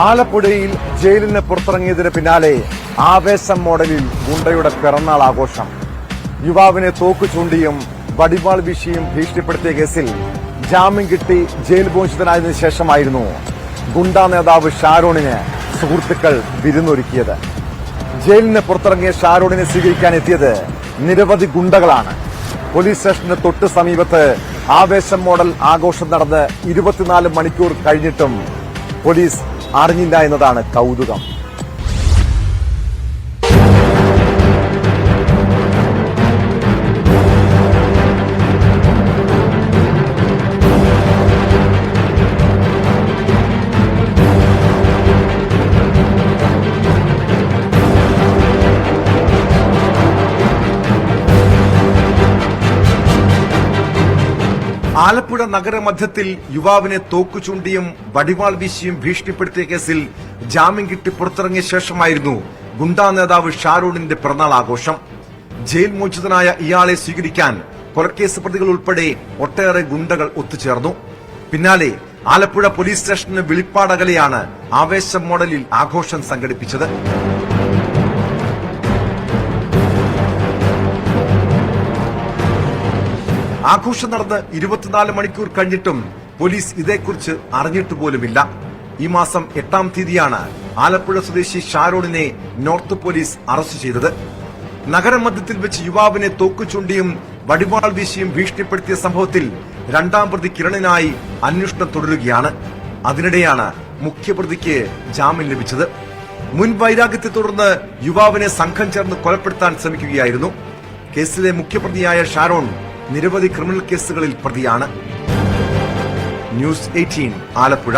ആലപ്പുഴയിൽ ജയിലിന് പുറത്തിറങ്ങിയതിന് പിന്നാലെ ആവേശം മോഡലിൽ ഗുണ്ടയുടെ പിറന്നാൾ ആഘോഷം. യുവാവിനെ തോക്കു ചൂണ്ടിയും വടിവാൾ വീശിയും ഭീഷണിപ്പെടുത്തിയ കേസിൽ ജാമ്യം കിട്ടി ജയിൽ മോചിതനായതിനു ശേഷമായിരുന്നു ഗുണ്ടാ നേതാവ് ഷാരോണിന് സുഹൃത്തുക്കൾ വിരുന്നൊരുക്കിയത്. ജയിലിന് പുറത്തിറങ്ങിയ ഷാരോണിനെ സ്വീകരിക്കാൻ എത്തിയത് നിരവധി ഗുണ്ടകളാണ്. പോലീസ് സ്റ്റേഷന് തൊട്ട് സമീപത്ത് ആവേശം മോഡൽ ആഘോഷം നടന്ന് ഇരുപത്തിനാല് മണിക്കൂർ കഴിഞ്ഞിട്ടും പോലീസ് അറിഞ്ഞില്ല എന്നതാണ് കൗതുകം. ആലപ്പുഴ നഗരമധ്യത്തിൽ യുവാവിനെ തോക്കുചൂണ്ടിയും വടിവാൾ വീശിയും ഭീഷണിപ്പെടുത്തിയ കേസിൽ ജാമ്യം കിട്ടി പുറത്തിറങ്ങിയ ശേഷമായിരുന്നു ഗുണ്ടാ നേതാവ് ഷാരൂണിന്റെ പിറന്നാൾ ആഘോഷം. ജയിൽ മോചിതനായ ഇയാളെ സ്വീകരിക്കാൻ കൊലക്കേസ് പ്രതികൾ ഉൾപ്പെടെ ഒട്ടേറെ ഗുണ്ടകൾ ഒത്തുചേർന്നു. പിന്നാലെ ആലപ്പുഴ പോലീസ് സ്റ്റേഷന് വിളിപ്പാടകലെയാണ് ആവേശം മോഡലിൽ ആഘോഷം സംഘടിപ്പിച്ചത്. ആഘോഷം നടന്ന് ഇരുപത്തിനാല് മണിക്കൂർ കഴിഞ്ഞിട്ടും പോലീസ് ഇതേക്കുറിച്ച് അറിഞ്ഞിട്ട് പോലുമില്ല. ഈ മാസം എട്ടാം തീയതിയാണ് ആലപ്പുഴ സ്വദേശി ഷാരോണിനെ നോർത്ത് പോലീസ് അറസ്റ്റ് ചെയ്തത്. നഗരമധ്യത്തിൽ വെച്ച് യുവാവിനെ തോക്കു ചൂണ്ടിയും വടിവാൾ വീശിയും ഭീഷണിപ്പെടുത്തിയ സംഭവത്തിൽ രണ്ടാം പ്രതി കിരണിനായി അന്വേഷണം തുടരുകയാണ്. അതിനിടെയാണ് മുഖ്യപ്രതിക്ക് ജാമ്യം ലഭിച്ചത്. മുൻ വൈരാഗ്യത്തെ തുടർന്ന് യുവാവിനെ സംഘം ചേർന്ന് കൊലപ്പെടുത്താൻ ശ്രമിക്കുകയായിരുന്നു. കേസിലെ മുഖ്യപ്രതിയായ ഷാരോൺ നിരവധി ക്രിമിനൽ കേസുകളിൽ പ്രതിയാണ്. News eighteen Alappuzha.